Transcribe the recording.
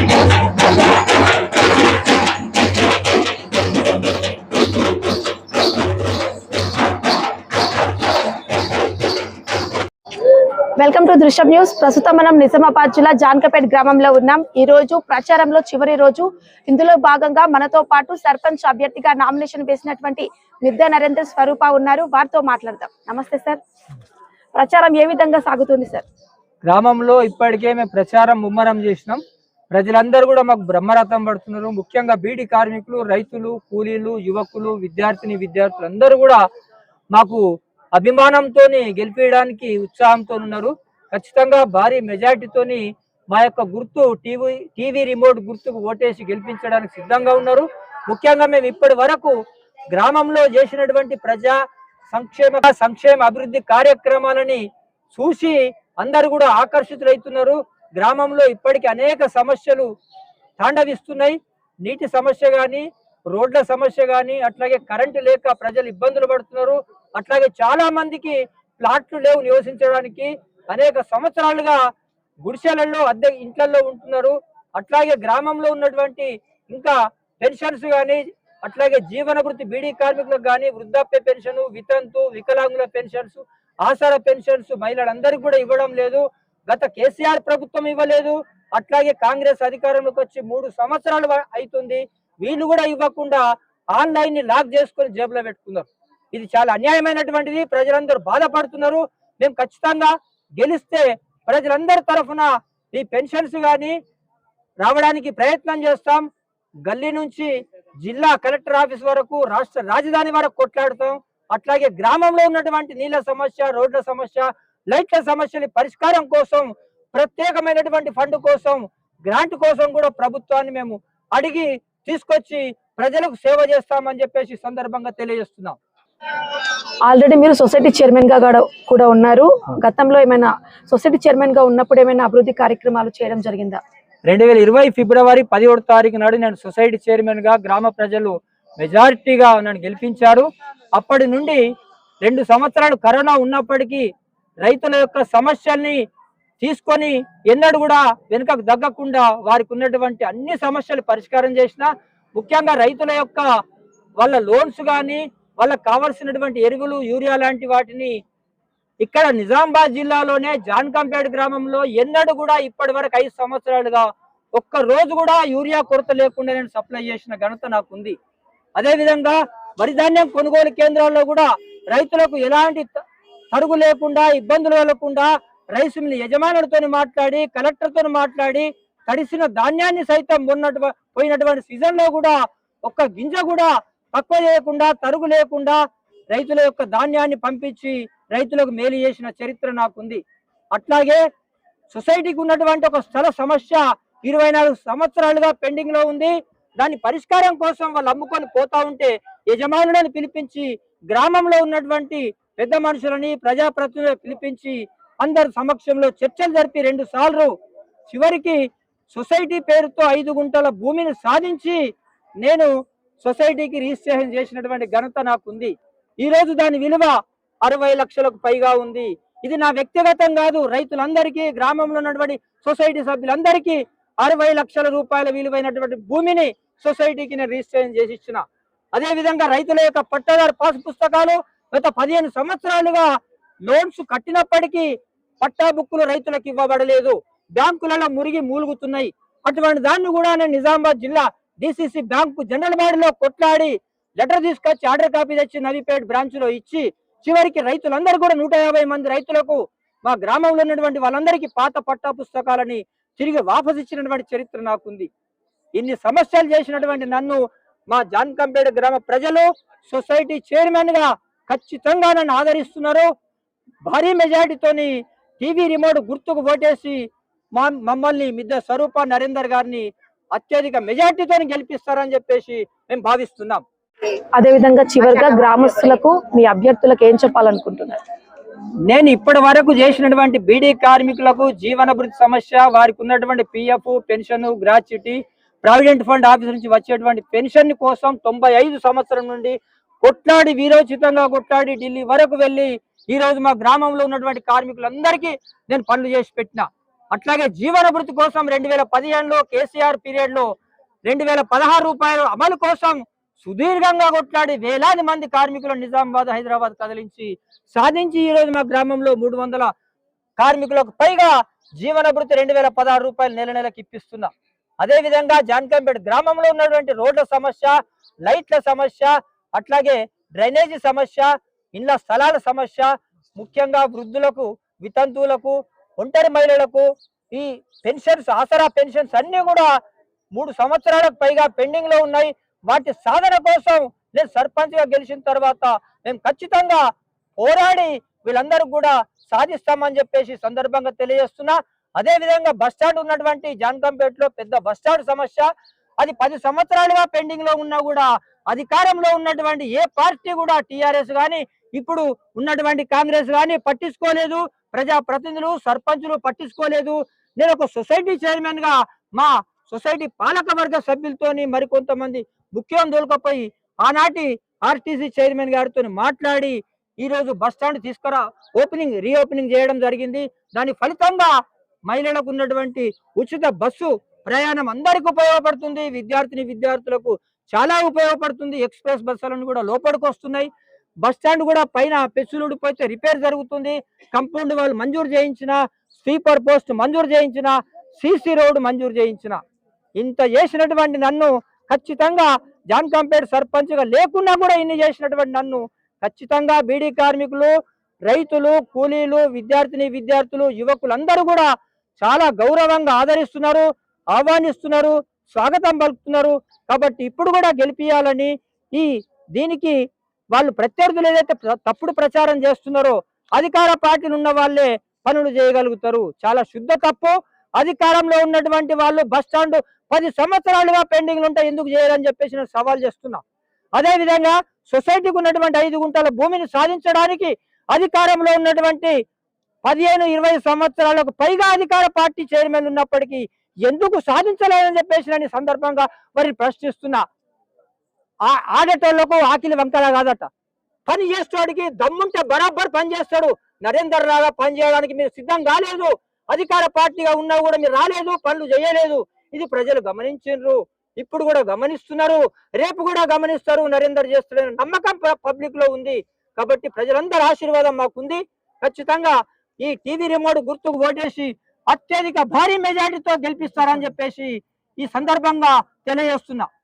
Welcome to దృశ్యం news. ప్రస్తుతం మనం నిజామాబాద్ జిల్లా జాన్కపేట్ గ్రామంలో ఉన్నాం. ఈ రోజు ప్రచారంలో చివరి రోజు. ఇందులో భాగంగా మనతో పాటు సర్పంచ్ అభ్యర్థిగా నామినేషన్ వేసినటువంటి మిద్దె నరేంద్ర స్వరూప ఉన్నారు. వారితో మాట్లాడదాం. నమస్తే సార్. ప్రచారం ఏ విధంగా సాగుతుంది సార్? గ్రామంలో ఇప్పటికే మేము ప్రచారం ముమ్మరం చేసినాం. ప్రజలందరూ కూడా మాకు బ్రహ్మరథం పడుతున్నారు. ముఖ్యంగా బీడి కార్మికులు రైతులు కూలీలు యువకులు విద్యార్థిని విద్యార్థులు అందరూ కూడా మాకు అభిమానంతో గెలిపించడానికి ఉత్సాహంతో ఉన్నారు. ఖచ్చితంగా భారీ మెజార్టీతోని మా యొక్క గుర్తు టీవీ టీవీ రిమోట్ గుర్తుకు ఓటేసి గెలిపించడానికి సిద్ధంగా ఉన్నారు. ముఖ్యంగా మేము ఇప్పటి వరకు గ్రామంలో చేసినటువంటి ప్రజా సంక్షేమ సంక్షేమ అభివృద్ధి కార్యక్రమాలని చూసి అందరు కూడా ఆకర్షితులవుతున్నారు. గ్రామంలో ఇప్పటికి అనేక సమస్యలు తాండవిస్తున్నాయి. నీటి సమస్య కానీ రోడ్ల సమస్య కానీ అట్లాగే కరెంటు లేక ప్రజలు ఇబ్బందులు పడుతున్నారు. అట్లాగే చాలా మందికి ప్లాట్లు లేవు నివసించడానికి. అనేక సంవత్సరాలుగా గుడిసెలలో అద్దె ఇంట్లలో ఉంటున్నారు. అట్లాగే గ్రామంలో ఉన్నటువంటి ఇంకా పెన్షన్స్ కానీ అట్లాగే జీవన వృత్తి బీడీ కార్మికులకు కానీ వృద్ధాప్య పెన్షన్ వితంతు వికలాంగుల పెన్షన్స్ ఆసరా పెన్షన్స్ మహిళలందరికీ కూడా ఇవ్వడం లేదు. గత కేసీఆర్ ప్రభుత్వం ఇవ్వలేదు. అట్లాగే కాంగ్రెస్ అధికారంలోకి వచ్చి మూడు సంవత్సరాలు అవుతుంది వీళ్ళు కూడా ఇవ్వకుండా ఆన్లైన్ని లాక్ చేసుకొని జేబులో పెట్టుకున్నారు. ఇది చాలా అన్యాయమైనటువంటిది. ప్రజలందరూ బాధపడుతున్నారు. మేము ఖచ్చితంగా గెలిస్తే ప్రజలందరి తరఫున ఈ పెన్షన్స్ కానీ రావడానికి ప్రయత్నం చేస్తాం. గల్లీ నుంచి జిల్లా కలెక్టర్ ఆఫీస్ వరకు రాష్ట్ర రాజధాని వరకు కొట్లాడుతాం. అట్లాగే గ్రామంలో ఉన్నటువంటి నీళ్ళ సమస్య రోడ్ల సమస్య లైట్ల సమస్యల పరిష్కారం కోసం ప్రత్యేకమైనటువంటి ఫండ్ కోసం గ్రాంట్ కోసం కూడా ప్రభుత్వాన్ని మేము అడిగి తీసుకొచ్చి ప్రజలకు సేవ చేస్తామని చెప్పేసి సందర్భంగా తెలియజేస్తున్నాం. ఆల్రెడీ మీరు సొసైటీ చైర్మన్గా కూడా- కూడా ఉన్నారు. గతంలో ఏమైనా సొసైటీ చైర్మన్గా ఉన్నప్పుడు ఏమైనా అభివృద్ధి కార్యక్రమాలు చేయడం జరిగిందా? రెండు వేల ఇరవై ఫిబ్రవరి పదిహేడు తారీఖు నాడు నేను సొసైటీ చైర్మన్గా గ్రామ ప్రజలు మెజారిటీగా నన్ను గెలిపించారు. అప్పటి నుండి రెండు సంవత్సరాలు కరోనా ఉన్నప్పటికీ రైతుల యొక్క సమస్యల్ని తీసుకొని ఎన్నడూ కూడా వెనుకకు తగ్గకుండా వారికి ఉన్నటువంటి అన్ని సమస్యలు పరిష్కారం చేసిన ముఖ్యంగా రైతుల యొక్క వాళ్ళ లోన్స్ కానీ వాళ్ళకి కావాల్సినటువంటి ఎరువులు యూరియా లాంటి వాటిని ఇక్కడ నిజామాబాద్ జిల్లాలోనే జాన్కంపేట గ్రామంలో ఎన్నడూ కూడా ఇప్పటి వరకు ఐదు సంవత్సరాలుగా ఒక్క రోజు కూడా యూరియా కొరత లేకుండా నేను సప్లై చేసిన ఘనత నాకు ఉంది అదే విధంగా వరి ధాన్యం కొనుగోలు కేంద్రాల్లో కూడా రైతులకు ఎలాంటి త- తరుగు లేకుండా ఇబ్బందులు కలగకుండా రైస్ మిల్ యజమానులతో మాట్లాడి కలెక్టర్తో మాట్లాడి తడిసిన ధాన్యాన్ని సైతం మొన్నటు పోయినటువంటి సీజన్లో కూడా ఒక్క గింజ కూడా తక్కువ చేయకుండా తరుగు లేకుండా రైతుల యొక్క ధాన్యాన్ని పంపించి రైతులకు మేలు చేసిన చరిత్ర నాకుంది. అట్లాగే సొసైటీకి ఉన్నటువంటి ఒక స్థల సమస్య ఇరవై నాలుగు సంవత్సరాలుగా పెండింగ్లో ఉంది. దాని పరిష్కారం కోసం వాళ్ళు అమ్ముకొని పోతా ఉంటే యజమానులను పిలిపించి గ్రామంలో ఉన్నటువంటి పెద్ద మనుషులని ప్రజాప్రతినిధులు పిలిపించి అందరి సమక్షంలో చర్చలు జరిపి రెండు సార్లు చివరికి సొసైటీ పేరుతో ఐదు గుంటల భూమిని సాధించి నేను సొసైటీకి రిజిస్ట్రేషన్ చేసినటువంటి ఘనత నాకుంది. ఈ రోజు దాని విలువ అరవై లక్షలకు పైగా ఉంది. ఇది నా వ్యక్తిగతం కాదు రైతులందరికీ గ్రామంలో ఉన్నటువంటి సొసైటీ సభ్యులందరికీ అరవై లక్షల రూపాయల విలువైనటువంటి భూమిని సొసైటీకి నేను రిజిస్ట్రేషన్ చేసి ఇచ్చిన. అదే విధంగా రైతుల యొక్క పట్టాదారు పాస్ పుస్తకాలు గత పదిహేను సంవత్సరాలుగా లోన్స్ కట్టినప్పటికీ పట్టా బుక్కులు రైతులకు ఇవ్వబడలేదు. బ్యాంకులలో మురిగి మూలుగుతున్నాయి. అటువంటి దాన్ని కూడా నేను నిజామాబాద్ జిల్లా డిసిసి బ్యాంకు జనరల్ బాడీలో కొట్లాడి లెటర్ తీసుకొచ్చి ఆర్డర్ కాపీ తెచ్చి నవీపేట్ బ్రాంచ్లో ఇచ్చి చివరికి రైతులందరూ కూడా నూట యాభై మంది రైతులకు మా గ్రామంలో ఉన్నటువంటి వాళ్ళందరికీ పాత పట్టా పుస్తకాలని తిరిగి వాపసు ఇచ్చినటువంటి చరిత్ర నాకుంది. ఇన్ని సమస్యలు చేసినటువంటి నన్ను మా జాన్కంపేట గ్రామ ప్రజలు సొసైటీ చైర్మన్గా ఖచ్చితంగా నన్ను ఆదరిస్తున్నారు. భారీ మెజారిటీతోని టీవీ రిమోట్ గుర్తుకు ఓటేసి మా మమ్మల్ని మిద్ద స్వరూప నరేందర్ గారిని అత్యధిక మెజార్టీతో గెలిపిస్తారని చెప్పేసి మేము భావిస్తున్నాం. అదే విధంగా చివరిగా గ్రామస్తులకు మీ అభ్యర్థులకు ఏం చెప్పాలనుకుంటున్నారు? నేను ఇప్పటి వరకు చేసినటువంటి బీడీ కార్మికులకు జీవన సమస్య వారికి ఉన్నటువంటి PF pension gratuity provident fund office నుంచి వచ్చేటువంటి పెన్షన్ కోసం తొంభై ఐదు సంవత్సరం నుండి కొట్లాడి వీరోచితంగా కొట్లాడి ఢిల్లీ వరకు వెళ్ళి ఈ రోజు మా గ్రామంలో ఉన్నటువంటి కార్మికులందరికీ నేను పనులు చేసి పెట్టిన. అట్లాగే జీవన వృత్తి కోసం రెండు వేల పదిహేనులో కేసీఆర్ పీరియడ్లో రెండు వేల పదహారు రూపాయలు అమలు కోసం సుదీర్ఘంగా కొట్లాడి వేలాది మంది కార్మికులు నిజామాబాద్ హైదరాబాద్ కదిలించి సాధించి ఈ రోజు మా గ్రామంలో మూడు వందల కార్మికులకు పైగా జీవన వృత్తి రెండు వేల పదహారు రూపాయలు నెల నెలకి ఇప్పిస్తున్నాం. అదే విధంగా జాన్కంపేట గ్రామంలో ఉన్నటువంటి రోడ్ల సమస్య లైట్ల సమస్య అట్లాగే డ్రైనేజీ సమస్య ఇళ్ళ స్థలాల సమస్య ముఖ్యంగా వృద్ధులకు వితంతువులకు ఒంటరి మహిళలకు ఈ పెన్షన్స్ ఆసరా పెన్షన్స్ అన్నీ కూడా మూడు సంవత్సరాలకు పైగా పెండింగ్లో ఉన్నాయి. వాటి సాధన కోసం నేను సర్పంచ్గా గెలిచిన తర్వాత మేము ఖచ్చితంగా పోరాడి వీళ్ళందరూ కూడా సాధిస్తామని చెప్పేసి సందర్భంగా తెలియజేస్తున్నా. అదే విధంగా బస్ స్టాండ్ ఉన్నటువంటి జాన్కంపేటలో పెద్ద బస్ స్టాండ్ సమస్య. అది పది సంవత్సరాలుగా పెండింగ్లో ఉన్నా కూడా అధికారంలో ఉన్నటువంటి ఏ పార్టీ కూడా టిఆర్ఎస్ కానీ ఇప్పుడు ఉన్నటువంటి కాంగ్రెస్ గాని పట్టించుకోలేదు. ప్రజా ప్రతినిధులు సర్పంచులు పట్టించుకోలేదు. నేను ఒక సొసైటీ చైర్మన్గా మా సొసైటీ పాలక వర్గ సభ్యులతోని మరికొంతమంది ముఖ్యం దొరకపోయి ఆనాటి ఆర్టీసీ చైర్మన్ గారితో మాట్లాడి ఈ రోజు బస్ స్టాండ్ తీసుకురా ఓపెనింగ్ రీఓపెనింగ్ చేయడం జరిగింది. దాని ఫలితంగా మహిళలకు ఉన్నటువంటి ఉచిత బస్సు ప్రయాణం అందరికి ఉపయోగపడుతుంది. విద్యార్థిని విద్యార్థులకు చాలా ఉపయోగపడుతుంది. ఎక్స్ప్రెస్ బస్సులను కూడా లోపలికి వస్తున్నాయి. బస్ స్టాండ్ కూడా పైన పెచ్చులు ఊడిపోతే రిపేర్ జరుగుతుంది. కంపౌండ్ వాళ్ళు మంజూరు చేయించిన స్వీపర్ పోస్ట్ మంజూరు చేయించిన సీసీ రోడ్ మంజూరు చేయించిన. ఇంత చేసినటువంటి నన్ను ఖచ్చితంగా జాన్ కంపేట్ సర్పంచ్గా లేకున్నా కూడా ఇన్ని చేసినటువంటి నన్ను ఖచ్చితంగా బీడీ కార్మికులు రైతులు కూలీలు విద్యార్థిని విద్యార్థులు యువకులందరూ కూడా చాలా గౌరవంగా ఆదరిస్తున్నారు ఆహ్వానిస్తున్నారు స్వాగతం పలుకుతున్నారు. కాబట్టి ఇప్పుడు కూడా గెలిపియాలని ఈ దీనికి వాళ్ళు ప్రత్యర్థులు ఏదైతే తప్పుడు ప్రచారం చేస్తున్నారో అధికార పార్టీలు ఉన్న వాళ్ళే పనులు చేయగలుగుతారు. చాలా శుద్ధ తప్పు. అధికారంలో ఉన్నటువంటి వాళ్ళు బస్ స్టాండ్ పది సంవత్సరాలుగా పెండింగ్లు ఉంటే ఎందుకు చేయాలని చెప్పేసి నేను సవాల్ చేస్తున్నా. అదేవిధంగా సొసైటీకి ఉన్నటువంటి ఐదు గుంటల భూమిని సాధించడానికి అధికారంలో ఉన్నటువంటి పదిహేను ఇరవై సంవత్సరాలకు పైగా అధికార పార్టీ చైర్మన్ ఉన్నప్పటికీ ఎందుకు సాధించలేదని చెప్పేసి నేను సందర్భంగా మరి ప్రశ్నిస్తున్నా. ఆడేటోళ్ళకు ఆకిలి వంకర కాదట. పని చేసేవాడికి దమ్ముంటే బరాబర్ పని చేస్తాడు. నరేందర్ రాగా పని చేయడానికి మీరు సిద్ధం కాలేదు. అధికార పార్టీగా ఉన్నా కూడా మీరు రాలేదు పనులు చేయలేదు. ఇది ప్రజలు గమనించారు ఇప్పుడు కూడా గమనిస్తున్నారు. రేపు కూడా గమనిస్తారు. నరేందర్ చేస్తున్న నమ్మకం పబ్లిక్లో ఉంది. కాబట్టి ప్రజలందరి ఆశీర్వాదం మాకుంది. ఖచ్చితంగా ఈ టీవీ రిమోట్ గుర్తుకు ఓటేసి అత్యధిక భారీ మెజారిటీతో గెలిపిస్తారని చెప్పేసి ఈ సందర్భంగా తెలియజేస్తున్నా.